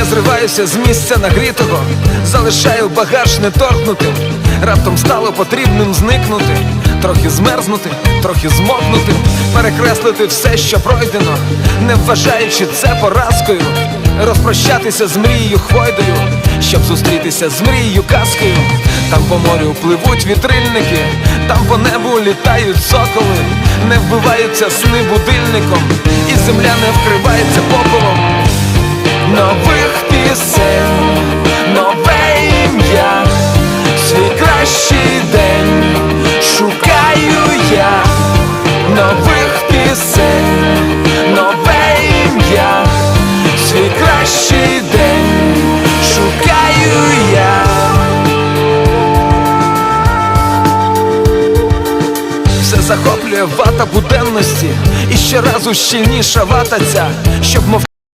Я зриваюся з місця нагрітого, залишаю багаж неторкнутим. Раптом стало потрібним зникнути, трохи змерзнути, трохи змокнути, перекреслити все, що пройдено, не вважаючи це поразкою, розпрощатися з мрією хвойдою, щоб зустрітися з мрією казкою. Там по морю пливуть вітрильники, там по небу літають соколи, не вбиваються сни будильником, і земля не вкривається пісень, нове ім'я, свій кращий день шукаю я. Нових пісень, нове ім'я, свій кращий день шукаю я. Все захоплює вата буденності, і щоразу щільніша вата ця, щоб мов